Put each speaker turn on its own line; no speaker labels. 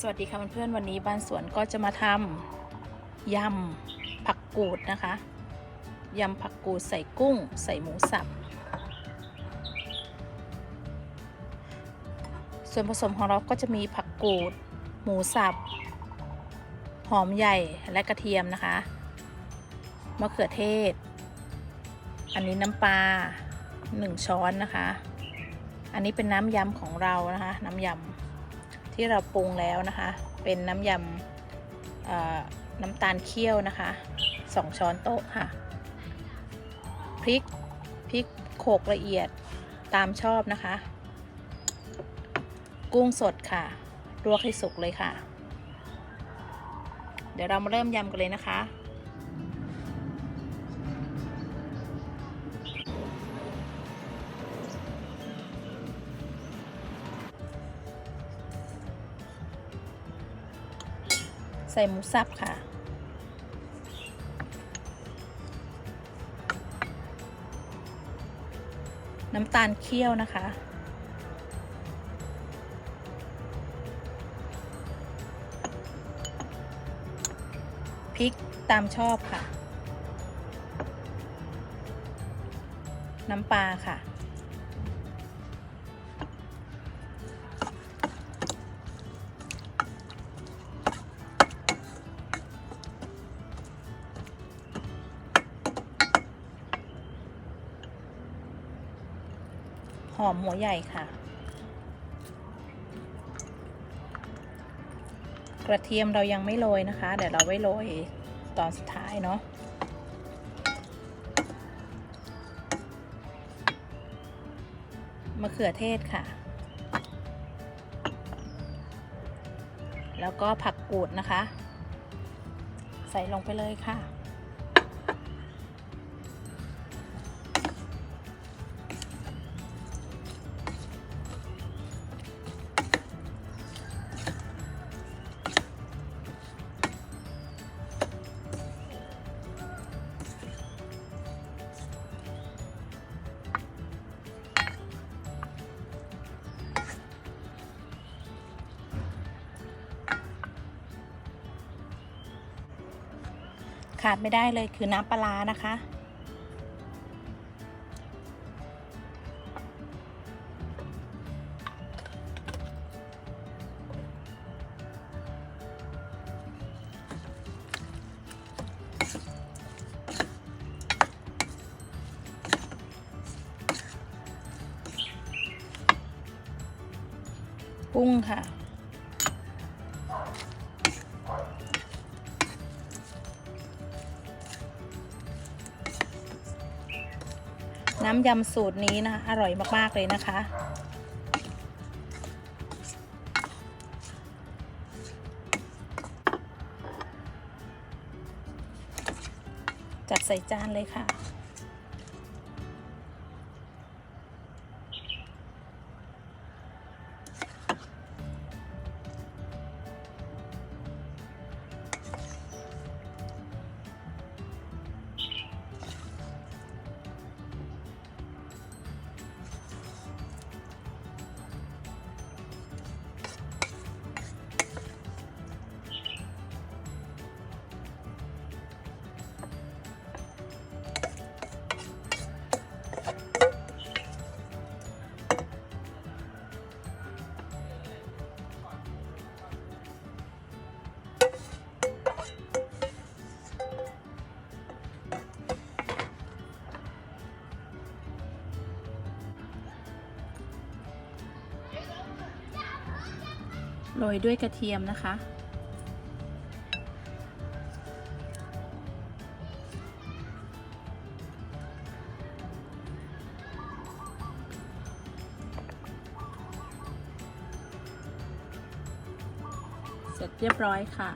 สวัสดีค่ะเพื่อนๆวันนี้บ้านสวนก็จะมาทำยำผักกูดนะคะยำผักกูดใส่กุ้ง ใส่หมูสับ ส่วนผสมของเราก็จะมีผักกูด หมูสับ หอมใหญ่และกระเทียมนะคะมะเขือเทศ อันนี้น้ำปลา1ช้อนนะคะ อันนี้เป็นน้ำยำของเรานะคะ น้ำยำ ที่เราปรุงแล้วนะคะ เป็นน้ำยำน้ำตาลเคี่ยวนะคะ 2 ช้อนโต๊ะค่ะ พริก พริกโขกละเอียดตามชอบนะคะ กุ้งสดค่ะ ลวกให้สุกเลยค่ะ เดี๋ยวเรามาเริ่มยำกันเลยนะคะ ใส่หมูสับค่ะ น้ำตาลเคี่ยวนะคะ พริกตามชอบค่ะ น้ำปลาค่ะ อมหัวใหญ่ค่ะ กระเทียมเรายังไม่โรยนะคะ เดี๋ยวเราไว้โรยตอนสุดท้ายเนาะมะเขือเทศค่ะ แล้วก็ผักกูดนะคะ ใส่ลงไปเลยค่ะ ขาดไม่ได้เลยคือน้ำปลานะคะ กุ้งค่ะ น้ำยำสูตรนี้นะคะอร่อยมาก ๆ เลยนะคะ จัดใส่จานเลยค่ะ โรยด้วยกระเทียมนะคะ เสร็จเรียบร้อยค่ะ